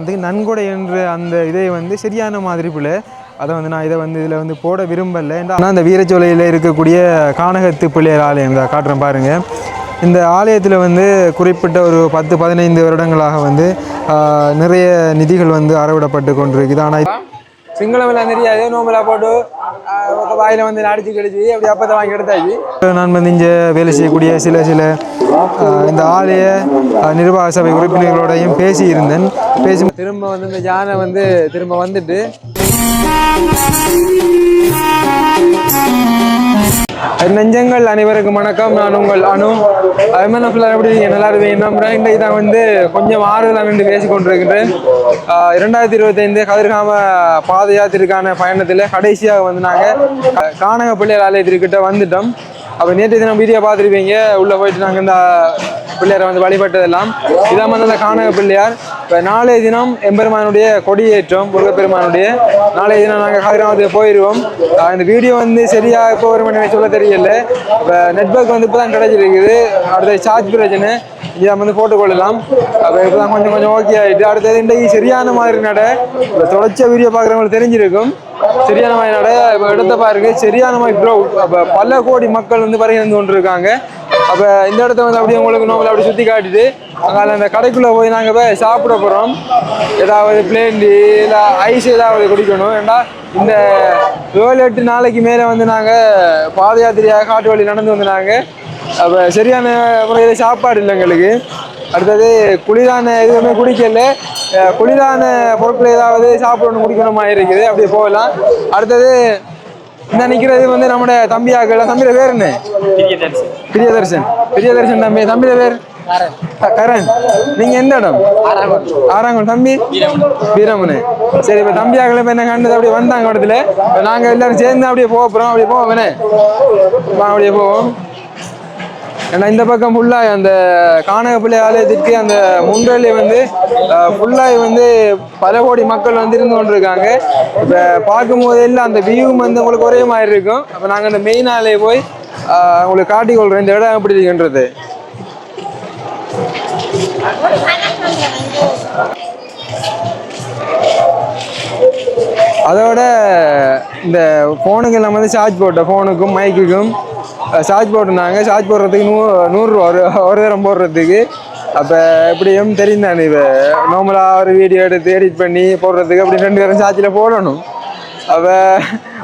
உதாரணத்துக்கு நன்கொடை என்ற அந்த இதை வந்து சரியான மாதிரி பிள்ளை அதை வந்து நான் இதை வந்து இதில் வந்து போட விரும்பலை. ஆனால் அந்த வீரச்சோலையில் இருக்கக்கூடிய கானகத்து பிள்ளையர் ஆலயம் இதை காட்டுறேன் பாருங்கள் இந்த ஆலயத்தில் வந்து குறிப்பிட்ட ஒரு பத்து பதினைந்து வருடங்களாக வந்து நிறைய நிதிகள் வந்து அறவிடப்பட்டு கொண்டிருக்குது. ஆனால் சிங்களம் தெரியாது நோம்பலா போட்டு வாயில வந்து அடிச்சு கடிச்சு அப்படி அப்பத்தை வாங்கி எடுத்தாச்சு. நான் வந்து இங்கே வேலை செய்யக்கூடிய சில சில இந்த ஆலய நிர்வாக சபை உறுப்பினர்களோடையும் பேசி இருந்தேன். பேசி திரும்ப வந்து இந்த யானை வந்து திரும்ப வந்துட்டு நெஞ்சங்கள் அனைவருக்கும் வணக்கம். நான் உங்கள் அணு எம்என்எஃப்ல எப்படி நல்லா இருப்பீங்க இன்றைக்கு தான் வந்து கொஞ்சம் ஆறுதலாக நின்று பேசி கொண்டிருக்கிறேன் ஆஹ் இரண்டாயிரத்தி இருபத்தைந்து கதிர்காம பாத யாத்திரைக்கான பயணத்தில் கடைசியாக வந்து நாங்கள் கானக ஆலயத்திற்கிட்ட வந்துட்டோம். அப்போ நேற்று தினம் வீடியோ பார்த்துருப்பீங்க. உள்ளே போயிட்டு நாங்கள் இந்த பிள்ளையாரை வந்து வழிபட்டதெல்லாம். இதான் வந்து அந்த காணக பிள்ளையார். இப்போ நாளைய தினம் எம்பெருமானுடைய கொடியேற்றம் முருகப்பெருமானுடைய. நாளைய தினம் நாங்கள் காதிராமத்துக்கு போயிடுவோம் இந்த வீடியோ வந்து சரியாக இப்போ ஒரு மணி சொல்ல தெரியல. இப்போ நெட்ஒர்க் வந்து இப்போ தான் கிடைச்சிருக்குது. அடுத்த சார்ஜ் பிரச்சனை. இதை வந்து போட்டுக்கொள்ளலாம் அப்போ இப்போ தான் கொஞ்சம் கொஞ்சம் ஓகே ஆகிட்டு அடுத்தது இன்றைக்கு சரியான மாதிரி நட. இப்போ தொடர்ச்சியாக வீடியோ பார்க்குறவங்களுக்கு தெரிஞ்சிருக்கும். சரியான மாதிரி இப்போ இடத்த பாருங்க. சரியான மாதிரி க்ரௌ அப்போ பல கோடி மக்கள் வந்து வருகை கொண்டு இருக்காங்க அப்போ இந்த இடத்த வந்து அப்படியே உங்களுக்கு நோம்பல அப்படி சுற்றி காட்டிட்டு அங்கே அந்த கடைக்குள்ளே போய் நாங்கள் போய் சாப்பிட போகிறோம் ஏதாவது பிளேண்டி இல்லை ஐஸ் ஏதாவது குடிக்கணும். ஏன்னா இந்த ஏழு எட்டு நாளைக்கு மேலே வந்து நாங்கள் பாத யாத்திரையாக காட்டு வழி நடந்து வந்து நாங்கள் அப்போ சரியான முறையில் சாப்பாடு இல்லை எங்களுக்கு. அடுத்தது குளிரான எதுவுமே குடிக்கல. குளிரான பொருட்கள் ஏதாவது சாப்பிடணும் குடிக்கணுமா இருக்குது. அப்படியே போகலாம். அடுத்தது இந்த நிற்கிறது வந்து நம்முடைய தம்பியாக்கள். தம்பியோட பேர் என்ன? பிரியதர்ஷன். பிரியதர்ஷன். தம்பி. தம்பியோட பேர்? கரண். நீங்க எந்த இடம்? ஆறாங்கல். தம்பி? வீரமனு சரி இப்ப தம்பியாக்கள் இப்ப என்ன கண்டது? அப்படியே வந்தாங்க இடத்துல நாங்க எல்லாரும் சேர்ந்து அப்படியே போக போறோம். அப்படியே போவோம். அப்படியே போவோம். ஏன்னா இந்த பக்கம் ஃபுல்லாக அந்த கானகப்பிள்ளை ஆலயத்திற்கு அந்த முன்றலி வந்து ஃபுல்லாக வந்து பல கோடி மக்கள் வந்து இருந்து கொண்டிருக்காங்க. இப்போ பார்க்கும்போது எல்லாம் அந்த வியூவும் வந்து உங்களுக்கு ஒரே மாதிரி இருக்கும். அப்போ நாங்கள் அந்த மெயின் ஆலையை போய் ஆஹ், உங்களுக்கு காட்டிக்கொள்கிறோம் இந்த இடம் எப்படி இருக்குன்றது? அதோட இந்த ஃபோனுக்கு நம்ம வந்து சார்ஜ் போட்டோம். ஃபோனுக்கும் மைக்குக்கும் சார்ஜ் போட்டிருந்தாங்க. சார்ஜ் போடுறதுக்கு நூ நூறுரூவா. ஒரு ஒரு தரம் போடுறதுக்கு. அப்போ எப்படியும் தெரியும் தானே இப்போ நார்மலாக ஒரு வீடியோ எடுத்து எடிட் பண்ணி போடுறதுக்கு அப்படி ரெண்டு பேரும் சார்ஜில் போடணும். அப்போ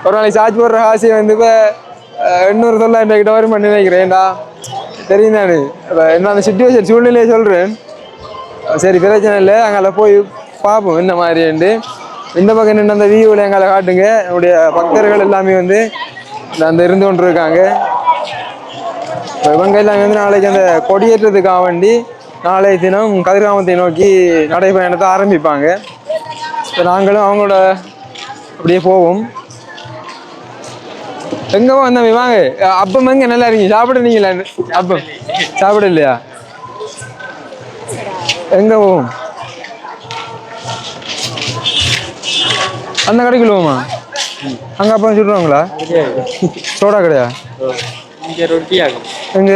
ஒரு நாளைக்கு சார்ஜ் போடுற ஆசையை வந்து இப்போ எண்ணூறு தொள்ளாயிரம் கிட்ட வரும் பண்ணி வைக்கிறேன்டா தெரியும் தானே. இப்போ என்ன அந்த சுச்சுவேஷன் சூழ்நிலையை சொல்கிறேன் சரி பிரச்சனை இல்லை. அங்கே போய் பார்ப்போம் இந்த மாதிரின்ட்டு. இந்த பக்கம் நின்று அந்த வியூவில் எங்களை காட்டுங்க. என்னுடைய பக்தர்கள் எல்லாமே வந்து அந்த இருந்து கொண்டு இருக்காங்க இவங்க எல்லாமே வந்து நாளைக்கு அந்த கொடியேற்றத்துக்காக வேண்டி நாளைய தினம் கதிர்காமத்தை நோக்கி நடைபயணத்தை ஆரம்பிப்பாங்க. இப்போ நாங்களும் அவங்களோட அப்படியே போவோம். எங்க வந்தோம் வாங்க. அப்பம் எங்க? நல்லா இருக்கீங்க. சாப்பிடுறீங்களா? அப்பம். சாப்பிட இல்லையா எங்க போவோம்? அந்த கடைக்குள்ள போமா அங்க அப்பா சுடுவாங்களா? சோடா கடையா? இங்கே ரொட்டி ஆகும் எங்க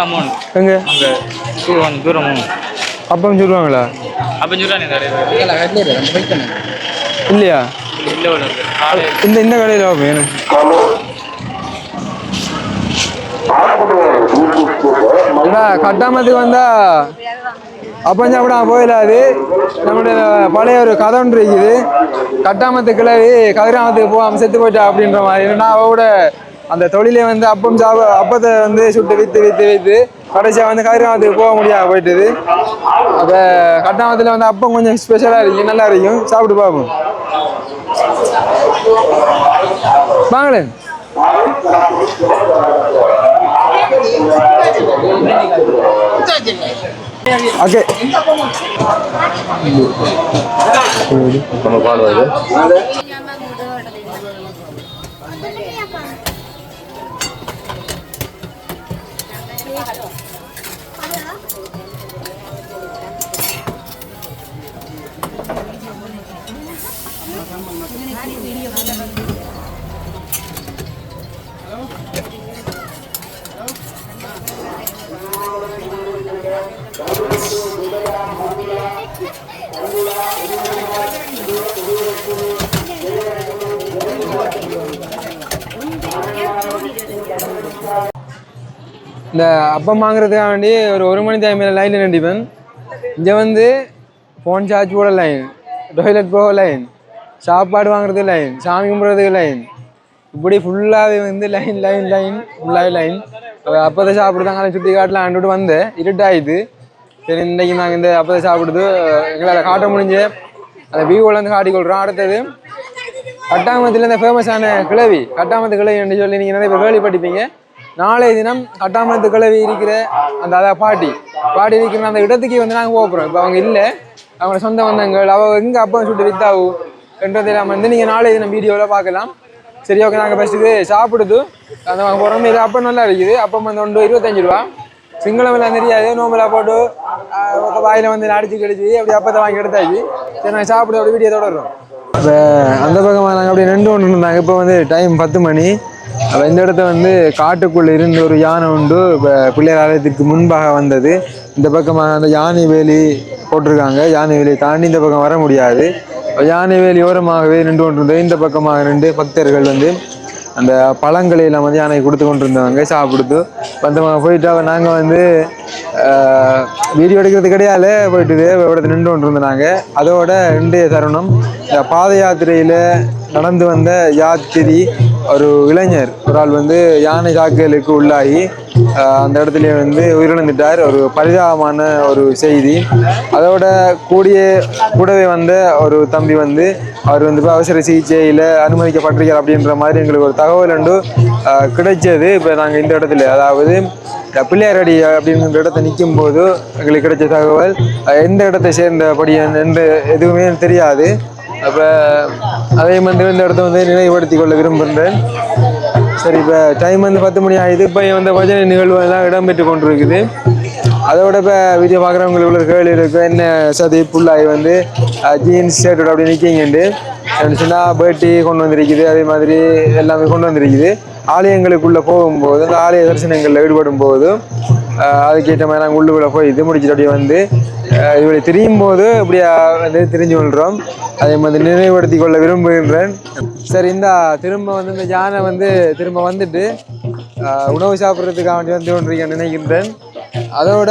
அமௌண்ட் எங்க அங்கே தூரம் தூரம் அப்போ இல்லையா இந்த இந்த கடையில் பார்ப்போம் எனக்கு கட்டாமத்துக்கு வந்தா அப்போ சாப்பிட போயிடாது நம்மளுடைய பழைய ஒரு கதை ஒன்று இருக்குது. கட்டாமத்து கிளவி கதிராமத்துக்கு போகாம செத்து போயிட்டா அப்படின்ற மாதிரி. ஏன்னா அவ அந்த தொழிலே வந்து அப்பம் சாப்ப அப்பத்தை வந்து சுட்டு வித்து வித்து வித்து கடைசியாக வந்து கதிராமத்துக்கு போக முடியாம போயிட்டுது. அப்போ கட்டாமத்தில் வந்து அப்பம் கொஞ்சம் ஸ்பெஷலாக இருக்கும் நல்லா இருக்கும் சாப்பிட்டு பார்ப்போம் வாங்களேன் ఓకే మన இந்த அப்பம் வாங்குறதுக்காக வேண்டி ஒரு ஒரு மணி டைம் லைனில் நின்றுப்பேன். இங்கே வந்து ஃபோன் சார்ஜ் போட லைன் டொய்லெட் போக லைன் சாப்பாடு வாங்குறது லைன் சாமி கும்பிட்றதுக்கு லைன் இப்படி ஃபுல்லாகவே வந்து லைன் லைன் லைன் ஃபுல்லாகவே லைன் அப்போதை சாப்பிடுதாங்க சுற்றி காட்டில் ஆண்டுட்டு வந்தேன் இருட்டாயிது சரி இன்றைக்கி நாங்கள் இந்த அப்போதை சாப்பிடுது எங்களால் காட்ட முடிஞ்சு அந்த வியூவில் வந்து காட்டிக்கொள்கிறோம் அடுத்தது கட்டாமத்தில் இந்த ஃபேமஸான கிழவி கட்டாமத்து கிழவி என்று சொல்லி நீங்கள் நிறைய பேர் கேள்விப்பட்டிருப்பீங்க. நாளைய தினம் கட்டாமத்து கிழவி இருக்கிற அந்த அதாவது பாட்டி பாட்டி இருக்கிற அந்த இடத்துக்கு வந்து நாங்கள் போகிறோம் இப்போ அவங்க இல்லை. அவங்க சொந்த வந்தங்கள் அவங்க எங்கே அப்பா சுட்டு வித்தாவு இல்லாமல் வந்து நீங்கள் நாளைய தினம் வீடியோவில் பார்க்கலாம். சரி ஓகே நாங்கள் ஃபஸ்ட்டுக்கு சாப்பிடுது. அந்த புறமே இது அப்போ நல்லா இருக்குது. அப்போ வந்து ஒன்று இருபத்தஞ்சு ரூபா. சிங்களமெல்லாம் தெரியாது. நோம்பெல்லாம் போட்டு ஆஹ் வாயில் வந்து அடிச்சு கடிச்சு அப்படி அப்பத்தை வாங்கி எடுத்தாச்சு. சரி நாங்கள் சாப்பிட அப்படி வீடியோ தொடர்றோம். இப்போ அந்த பக்கமாக நாங்கள் அப்படியே நின்று ஒன்று இருந்தாங்க. இப்போ வந்து டைம் பத்து மணி. அப்போ இந்த இடத்த வந்து காட்டுக்குள்ளே இருந்து ஒரு யானை உண்டு. இப்போ பிள்ளையார் ஆலயத்துக்கு முன்பாக வந்தது. இந்த பக்கமாக அந்த யானை வேலி போட்டிருக்காங்க. யானை வேலியை தாண்டி இந்த பக்கம் வர முடியாது. யானை வேலி ஓரமாகவே நின்று கொண்டிருந்தது. இந்த பக்கமாக நின்று பக்தர்கள் வந்து அந்த பழங்களை எல்லாம் வந்து யானை கொடுத்து கொண்டு இருந்தாங்க சாப்பிடுத்து வந்தவங்க போயிட்டு நாங்கள் வந்து வீடியோ எடுக்கிறது கிடையாது. போயிட்டு இடத்துல நின்று கொண்டு இருந்தோம் நாங்கள் அதோட இன்றைய தருணம் இந்த பாத யாத்திரையில் நடந்து வந்த யாத்திரி ஒரு இளைஞர். ஒரு ஆள் வந்து யானை தாக்குதலுக்கு உள்ளாகி அந்த இடத்துல வந்து உயிரிழந்துட்டார். ஒரு பரிதாபமான ஒரு செய்தி. அதோட கூடிய கூடவே வந்த ஒரு தம்பி வந்து அவர் வந்து இப்போ அவசர சிகிச்சையில் அனுமதிக்கப்பட்டிருக்கார் அப்படின்ற மாதிரி எங்களுக்கு ஒரு தகவல் உண்டு கிடைச்சது. இப்போ நாங்கள் இந்த இடத்துல அதாவது பிள்ளையாரடி அப்படின்ற இடத்த நிற்கும் போது எங்களுக்கு கிடைச்ச தகவல் எந்த இடத்தை சேர்ந்தபடி என்று எதுவுமே தெரியாது. அப்போ அதே மாதிரி இந்த இடத்த வந்து நினைவுபடுத்திக் கொள்ள விரும்புகிறேன். சரி இப்போ டைம் வந்து பத்து மணி ஆகுது இப்போ வந்து பஜனை நிகழ்வு எல்லாம் இடம்பெற்று கொண்டிருக்குது. அதோட இப்போ வீடியோ பார்க்குறவங்களுக்கு உள்ள கேள்வி இருக்கு. என்ன சதி புல்லாகி வந்து ஜீன்ஸ் ஷர்ட்டோட அப்படி நிற்கிங்கண்டு சொன்னால் பேட்டி கொண்டு வந்திருக்குது. அதே மாதிரி எல்லாமே கொண்டு வந்திருக்குது. ஆலயங்களுக்குள்ளே போகும்போது அந்த ஆலய தரிசனங்களில் ஈடுபடும் போது அதுக்கேற்ற மாதிரி நாங்கள் உள்ளுக்குள்ளே போய் இது முடிச்சுட்டு அப்படியே வந்து இவளை இப்படி திரியும் போது இப்படியா வந்து தெரிஞ்சு கொள்கிறோம் அதே மாதிரி நினைவுபடுத்தி கொள்ள விரும்புகின்றேன். சரி இந்த திரும்ப வந்து இந்த யானை வந்து திரும்ப வந்துட்டு உணவு சாப்பிட்றதுக்காக வேண்டி வந்து கொண்டிருக்கேன் நினைக்கின்றேன். அதோட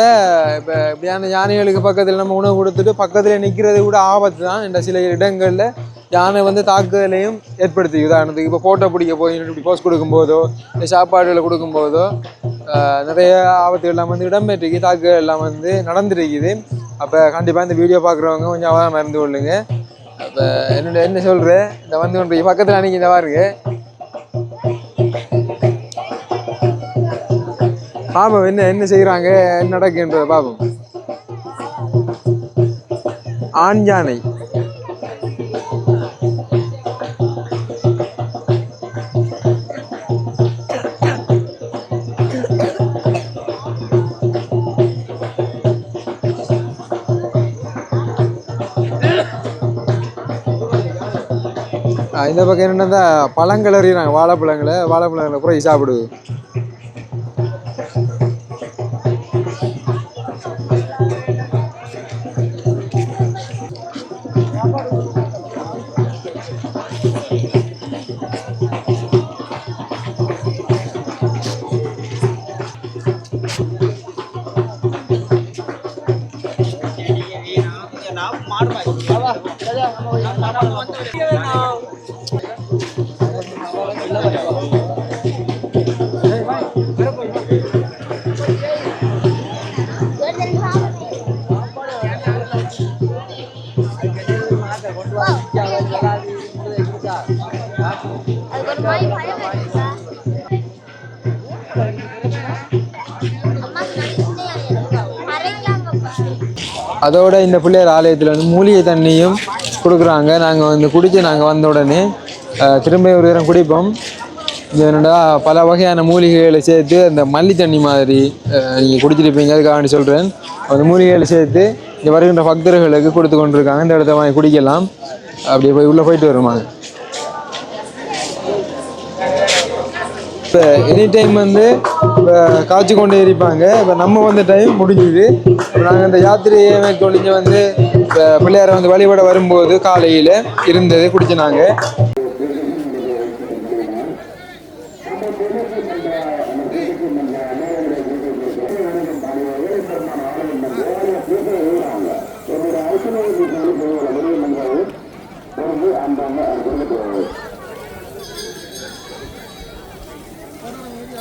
இப்போ இப்படியான யானைகளுக்கு பக்கத்தில் நம்ம உணவு கொடுத்துட்டு பக்கத்தில் நிற்கிறது கூட ஆபத்து தான் இந்த சில இடங்களில் யானை வந்து தாக்குதலையும் ஏற்படுத்தி. உதாரணத்துக்கு இப்போ ஃபோட்டோ பிடிக்க போய் இப்படி போஸ்ட் கொடுக்கும்போதோ இல்லை சாப்பாடுகளை கொடுக்கும்போதோ ஆஹ் நிறைய எல்லாம் வந்து இடம்பெற்றிருக்கு. தாக்குதல் எல்லாம் வந்து நடந்துருக்குது. அப்போ கண்டிப்பாக இந்த வீடியோ பார்க்குறவங்க கொஞ்சம் அவதானம் இருந்து கொள்ளுங்க. அப்போ என்னோட என்ன சொல்கிறேன் இந்த வந்து ஒன்று பக்கத்தில் அன்றைக்கி இந்த பாருங்க. ஆமாம் என்ன என்ன செய்கிறாங்க என்ன நடக்குன்றதை பார்ப்போம் ஆண் யானை. இந்த பக்கம் என்னென்னா பழங்கள் அறியிறாங்க வாழைப்பழங்களை வாழைப்பழங்களை கூட சாப்பிடுது. அதோட இந்த பிள்ளையார் ஆலயத்தில் வந்து மூலிகை தண்ணியும் கொடுக்குறாங்க. நாங்கள் வந்து குடித்து நாங்கள் வந்த உடனே திரும்ப ஒரு தரம் குடிப்போம். இது என்னடா பல வகையான மூலிகைகளை சேர்த்து அந்த மல்லி தண்ணி மாதிரி நீங்கள் குடிச்சிருப்பீங்க. அதுக்காக சொல்கிறேன் அந்த மூலிகைகளை சேர்த்து இங்கே வருகின்ற பக்தர்களுக்கு கொடுத்து கொண்டிருக்காங்க. இந்த இடத்த வாங்கி குடிக்கலாம். அப்படியே போய் உள்ளே போயிட்டு வருவாங்க. இப்போ எனி டைம் வந்து இப்போ காய்ச்சி கொண்டே இருப்பாங்க. இப்போ நம்ம வந்த டைம் முடிஞ்சுது. இப்போ நாங்கள் இந்த யாத்திரையை மேற்கொண்டு வந்து இப்போ பிள்ளையாரை வந்து வழிபட வரும்போது காலையில் இருந்தது குடிச்சினாங்க.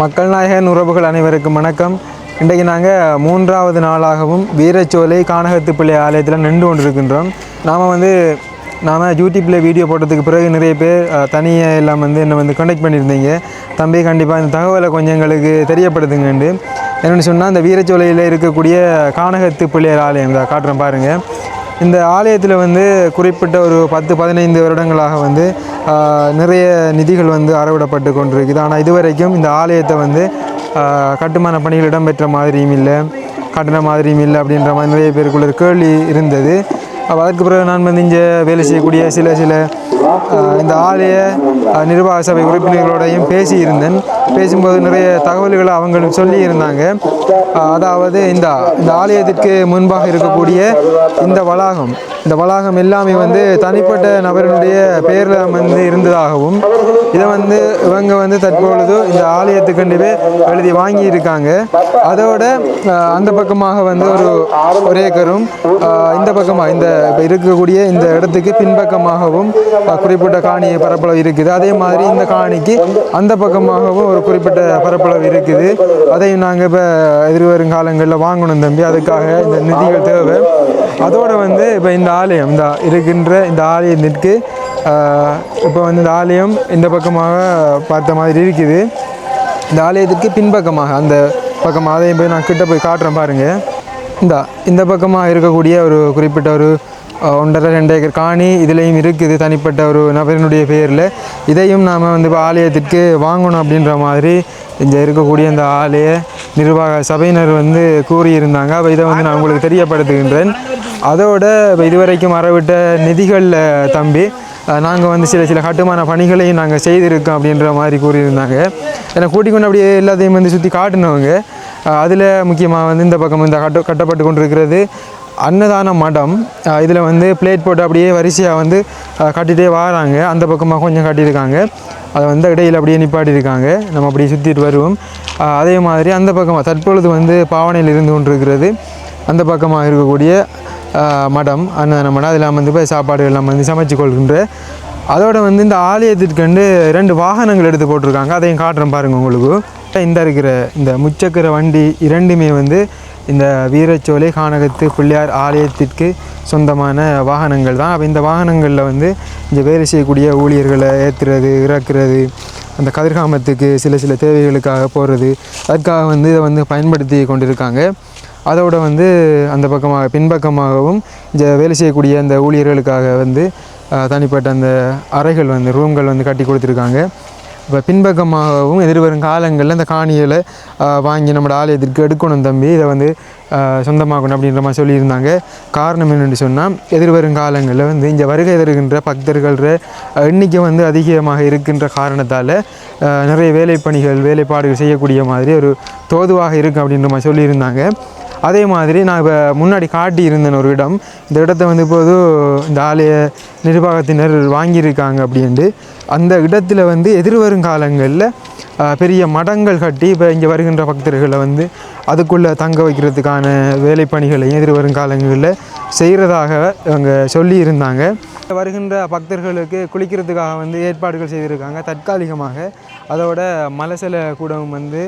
மக்கள் நாயகன் உறவுகள் அனைவருக்கும் வணக்கம். இன்றைக்கு நாங்கள் மூன்றாவது நாளாகவும் வீரச்சோலை கானகத்து பிள்ளை ஆலயத்தில் நின்று கொண்டிருக்கின்றோம். நாம் வந்து நாம் யூடியூப்பில் வீடியோ போட்டதுக்கு பிறகு நிறைய பேர் தனியாக எல்லாம் வந்து என்னை வந்து கண்டெக்ட் பண்ணியிருந்தீங்க. தம்பி கண்டிப்பாக இந்த தகவலை கொஞ்சம் எங்களுக்கு தெரியப்படுத்துங்கண்டு. என்னென்னு சொன்னால் இந்த வீரச்சோலையில் இருக்கக்கூடிய கானகத்து பிள்ளையார் ஆலயம் இதை காட்டுறேன் பாருங்கள் இந்த ஆலயத்தில் வந்து குறிப்பிட்ட ஒரு பத்து பதினைந்து வருடங்களாக வந்து நிறைய நிதிகள் வந்து அறவிடப்பட்டு கொண்டிருக்குது. ஆனால் இதுவரைக்கும் இந்த ஆலயத்தை வந்து கட்டுமான பணிகள் இடம்பெற்ற மாதிரியும் இல்லை கட்டண மாதிரியும் இல்லை அப்படின்ற மாதிரி நிறைய பேருக்குள்ள கேள்வி இருந்தது. அதற்கு பிறகு நான் வந்து இங்கே வேலை செய்யக்கூடிய சில சில இந்த ஆலய நிர்வாக சபை உறுப்பினர்களோடையும் பேசியிருந்தேன். பேசும்போது நிறைய தகவல்களை அவங்களும் சொல்லி இருந்தாங்க அதாவது இந்த இந்த ஆலயத்திற்கு முன்பாக இருக்கக்கூடிய இந்த வளாகம் இந்த வளாகம் எல்லாமே வந்து தனிப்பட்ட நபரினுடைய பேரில் வந்து இருந்ததாகவும் இதை வந்து இவங்க வந்து தற்பொழுது இந்த ஆலயத்துக்குண்டுவே எழுதி வாங்கி இருக்காங்க அதோட அந்த பக்கமாக வந்து ஒரு ஒரு ஏக்கரும் இந்த பக்கமாக இந்த இப்போ இருக்கக்கூடிய இந்த இடத்துக்கு பின்பக்கமாகவும் குறிப்பிட்ட காணியை பரப்பளவு இருக்குது. அதே மாதிரி இந்த காணிக்கு அந்த பக்கமாகவும் ஒரு குறிப்பிட்ட பரப்பளவு இருக்குது. அதையும் நாங்கள் இப்போ எதிர்வரும் காலங்களில் வாங்கணும் தம்பி. அதுக்காக இந்த நிதிகள் தேவை. அதோட வந்து இப்போ இந்த ஆலயம் இந்த இருக்கின்ற இந்த ஆலயத்திற்கு இப்போ வந்து இந்த ஆலயம் இந்த பக்கமாக பார்த்த மாதிரி இருக்குது. இந்த ஆலயத்திற்கு பின்பக்கமாக அந்த பக்கமாக அதையும் போய் நான் கிட்ட போய் காட்டுறேன் பாருங்கள் இந்த இந்த பக்கமாக இருக்கக்கூடிய ஒரு குறிப்பிட்ட ஒரு ஒன்றரை ரெண்டு ஏக்கர் காணி இதுலேயும் இருக்குது தனிப்பட்ட ஒரு நபரினுடைய பெயரில். இதையும் நாம் வந்து இப்போ ஆலயத்திற்கு வாங்கணும் அப்படின்ற மாதிரி இங்கே இருக்கக்கூடிய இந்த ஆலய நிர்வாக சபையினர் வந்து கூறியிருந்தாங்க. அப்போ இதை வந்து நான் உங்களுக்கு தெரியப்படுத்துகின்றேன். அதோட இப்போ இதுவரைக்கும் மறவிட்ட நிதிகளில் தம்பி நாங்கள் வந்து சில சில கட்டுமான பணிகளையும் நாங்கள் செய்திருக்கோம் அப்படின்ற மாதிரி கூறியிருந்தாங்க. என்னை கூட்டிக் கொண்டு அப்படியே எல்லாத்தையும் வந்து சுற்றி காட்டினவங்க. அதில் முக்கியமாக வந்து இந்த பக்கம் இந்த கட்ட கட்டப்பட்டு கொண்டிருக்கிறது அன்னதான மடம் இதில் வந்து பிளேட் போட்டு அப்படியே வரிசையாக வந்து கட்டிகிட்டே வராங்க. அந்த பக்கமாக கொஞ்சம் கட்டியிருக்காங்க. அதை வந்து இடையில் அப்படியே நிப்பாட்டியிருக்காங்க. நம்ம அப்படியே சுற்றிட்டு வருவோம். அதே மாதிரி அந்த பக்கமாக தற்பொழுது வந்து பாவனையில் இருந்து கொண்டிருக்கிறது. அந்த பக்கமாக இருக்கக்கூடிய மடம் அன்னதான மடம் அதெல்லாம் வந்து போய் சாப்பாடு எல்லாம் வந்து சமைச்சு கொள்கின்ற அதோட வந்து இந்த ஆலயத்திற்கு வந்து ரெண்டு வாகனங்கள் எடுத்து போட்டிருக்காங்க. அதையும் காட்டுறேன் பாருங்கள் உங்களுக்கு. இந்த இருக்கிற இந்த முச்சக்கர வண்டி இரண்டுமே வந்து இந்த வீரச்சோலை கானகத்து பிள்ளையார் ஆலயத்திற்கு சொந்தமான வாகனங்கள் தான். அப்போ இந்த வாகனங்களில் வந்து இங்கே வேலை செய்யக்கூடிய ஊழியர்களை ஏற்றுறது இறக்குறது அந்த கதிர்காமத்துக்கு சில சில தேவைகளுக்காக போகிறது அதுக்காக வந்து இதை வந்து பயன்படுத்தி கொண்டிருக்காங்க. அதோட வந்து அந்த பக்கமாக பின்பக்கமாகவும் இந்த வேலை செய்யக்கூடிய அந்த ஊழியர்களுக்காக வந்து தனிப்பட்ட அந்த அறைகள் வந்து ரூம்கள் வந்து கட்டி கொடுத்துருக்காங்க. இப்போ பின்பக்கமாகவும் எதிர்வரும் காலங்களில் இந்த காணிகளை வாங்கி நம்ம ஆலயத்திற்கு எடுக்கணும் தம்பி. இதை வந்து சொந்தமாகணும் சொந்தமாக்கணும் அப்படின்ற மாதிரி சொல்லியிருந்தாங்க. காரணம் என்னென்னு சொன்னால் எதிர்வரும் காலங்களில் வந்து இங்கே வருகை தருகின்ற பக்தர்கள எண்ணிக்கை வந்து அதிகமாக இருக்கின்ற காரணத்தால் நிறைய வேலைப்பணிகள் வேலைப்பாடுகள் செய்யக்கூடிய மாதிரி ஒரு தோதுவாக இருக்கும் அப்படின்ற மாதிரி சொல்லியிருந்தாங்க. அதே மாதிரி நான் இப்போ முன்னாடி காட்டி இருந்தேன் ஒரு இடம். இந்த இடத்த வந்து இப்போது இந்த ஆலய நிர்வாகத்தினர் வாங்கியிருக்காங்க அப்படின்ட்டு. அந்த இடத்துல வந்து எதிர்வரும் காலங்களில் பெரிய மடங்கள் கட்டி இப்போ இங்கே வருகின்ற பக்தர்களை வந்து அதுக்குள்ளே தங்க வைக்கிறதுக்கான வேலைப்பணிகளையும் எதிர்வரும் காலங்களில் செய்கிறதாக அவங்க சொல்லியிருந்தாங்க. வருகின்ற பக்தர்களுக்கு குளிக்கிறதுக்காக வந்து ஏற்பாடுகள் செய்திருக்காங்க. தற்காலிகமாக அதோட மலசல கூடவும் வந்து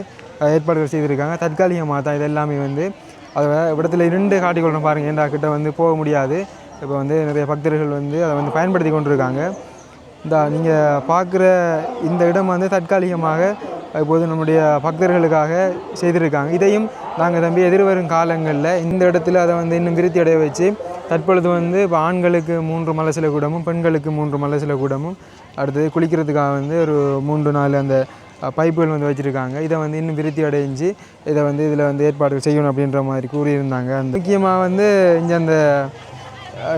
ஏற்பாடுகள் செய்திருக்காங்க. தற்காலிகமாக தான் இதெல்லாமே வந்து அதை இடத்துல இரண்டு காட்டிக்கொள்கிறோம் பாருங்கள் ஏண்டா கிட்ட வந்து போக முடியாது. இப்போ வந்து நிறைய பக்தர்கள் வந்து அதை வந்து பயன்படுத்தி கொண்டிருக்காங்க. இந்த நீங்கள் பார்க்குற இந்த இடம் வந்து தற்காலிகமாக இப்போது நம்முடைய பக்தர்களுக்காக செய்திருக்காங்க. இதையும் நாங்கள் தம்பி எதிர்வரும் காலங்களில் இந்த இடத்துல அதை வந்து இன்னும் விருத்தி அடைய வச்சு தற்பொழுது வந்து இப்போ ஆண்களுக்கு மூன்று மலசில கூடமும் பெண்களுக்கு மூன்று மலசில கூடமும் அடுத்தது குளிக்கிறதுக்காக வந்து ஒரு மூன்று நாலு அந்த பைப்புகள் வந்து வச்சுருக்காங்க. இதை வந்து இன்னும் விருத்தி அடைஞ்சு இதை வந்து இதில் வந்து ஏற்பாடுகள் செய்யணும் அப்படின்ற மாதிரி கூறியிருந்தாங்க. அந்த முக்கியமாக வந்து இங்கே அந்த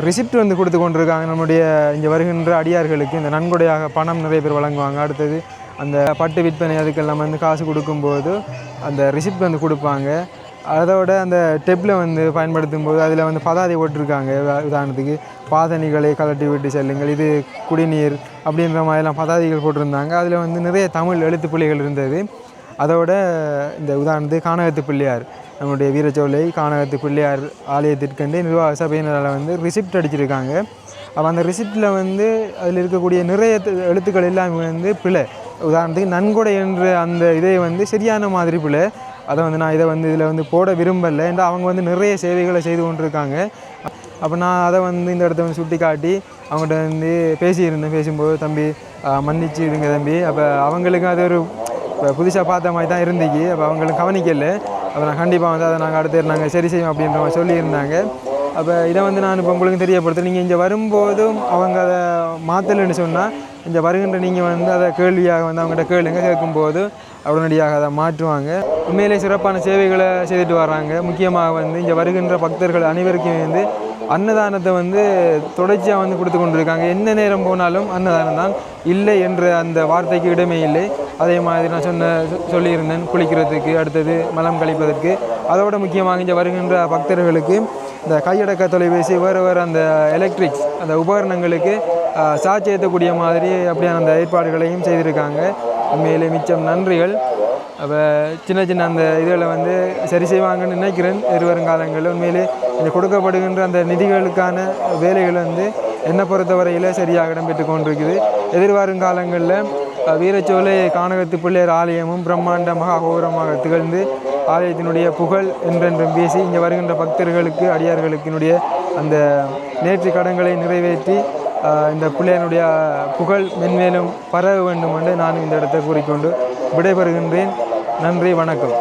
ரிசிப்ட் வந்து கொடுத்து கொண்டிருக்காங்க. நம்முடைய இங்கே வருகின்ற அடியார்களுக்கு இந்த நன்கொடையாக பணம் நிறைய பேர் வழங்குவாங்க. அடுத்தது அந்த பட்டு விற்பனை அதுக்கெல்லாம் வந்து காசு கொடுக்கும்போது அந்த ரிசிப்ட் வந்து கொடுப்பாங்க. அதோட அந்த டெப்பில் வந்து பயன்படுத்தும் போது அதில் வந்து பதாதை போட்டிருக்காங்க. உதாரணத்துக்கு பாதணிகளை கலட்டி விட்டு செல்லுங்கள் இது குடிநீர் அப்படின்ற மாதிரிலாம் பதாதைகள் போட்டிருந்தாங்க. அதில் வந்து நிறைய தமிழ் எழுத்து பிள்ளைகள் இருந்தது. அதோட இந்த உதாரணத்துக்கு கானகத்து பிள்ளையார் நம்முடைய வீரச்சோலை கானகத்து பிள்ளையார் ஆலயத்திற்கண்டு நிர்வாக சபையினரால் வந்து ரிசிப்ட் அடிச்சிருக்காங்க. அப்போ அந்த ரிசிப்டில் வந்து அதில் இருக்கக்கூடிய நிறைய எழுத்துக்கள் எல்லாமே வந்து பிழை. உதாரணத்துக்கு நன்கொடை என்ற அந்த இதை வந்து சரியான மாதிரி பிழை. அதை வந்து நான் இதை வந்து இதில் வந்து போட விரும்பலை. ஏன்னா அவங்க வந்து நிறைய சேவைகளை செய்து கொண்டிருக்காங்க. அப்போ நான் அதை வந்து இந்த இடத்த வந்து சுட்டி காட்டி அவங்கள்ட்ட வந்து பேசியிருந்தேன். பேசும்போது தம்பி மன்னிச்சு இருங்க தம்பி. அப்போ அவங்களுக்கும் அது ஒரு இப்போ புதுசாக பார்த்த மாதிரி தான் இருந்துச்சு. அப்போ அவங்களுக்கு கவனிக்கல. அப்போ நான் கண்டிப்பாக வந்து அதை நாங்கள் அடுத்து நாங்கள் சரி செய்வோம் அப்படின்ற மாதிரி சொல்லியிருந்தாங்க. அப்போ இதை வந்து நான் இப்போ உங்களுக்கு தெரியப்படுத்துகிறேன் நீங்கள் இங்கே வரும்போதும் அவங்க அதை மாற்றலைன்னு சொன்னால் இந்த வருகின்ற நீங்கள் வந்து அதை கேள்வியாக வந்து அவங்ககிட்ட கேளுங்க. கேட்கும்போது உடனடியாக அதை மாற்றுவாங்க. உண்மையிலே சிறப்பான சேவைகளை செய்துட்டு வராங்க முக்கியமாக வந்து இங்கே வருகின்ற பக்தர்கள் அனைவருக்கும் வந்து அன்னதானத்தை வந்து தொடர்ச்சியாக வந்து கொடுத்து கொண்டிருக்காங்க. எந்த நேரம் போனாலும் அன்னதானம் தான். இல்லை என்ற அந்த வார்த்தைக்கு இடமே இல்லை. அதே மாதிரி நான் சொன்ன சொல்லியிருந்தேன். குளிக்கிறதுக்கு அடுத்தது மலம் கழிப்பதற்கு. அதோட முக்கியமாக இங்கே வருகின்ற பக்தர்களுக்கு இந்த கையடக்க தொலைபேசி வேறு வேறு அந்த எலக்ட்ரிக்ஸ் அந்த உபகரணங்களுக்கு சாட்சி ஏற்றக்கூடிய மாதிரி அப்படியான அந்த ஏற்பாடுகளையும் செய்திருக்காங்க. உண்மையிலே மிச்சம் நன்றிகள். அப்போ சின்ன சின்ன அந்த இதில் வந்து சரி செய்வாங்கன்னு நினைக்கிறேன். எதிர்வருங்காலங்களில் உண்மையிலே இந்த கொடுக்கப்படுகின்ற அந்த நிதிகளுக்கான வேலைகள் வந்து என்னை பொறுத்தவரையில் சரியாக இடம்பெற்று கொண்டிருக்குது. எதிர்வரும் காலங்களில் வீரச்சோலை கானகத்து பிள்ளையர் ஆலயமும் பிரம்மாண்ட மகாகோபுரமாக திகழ்ந்து ஆலயத்தினுடைய புகழ் என்றென்றும் பேசி இங்கே வருகின்ற பக்தர்களுக்கு அடியார்களுக்கினுடைய அந்த நேற்று கடன்களை நிறைவேற்றி இந்த பிள்ளையனுடைய புகழ் மென்மேலும் பரவ வேண்டும் என்று நான் இந்த இடத்தை கூறிக்கொண்டு விடைபெறுகின்றேன். நன்றி வணக்கம்.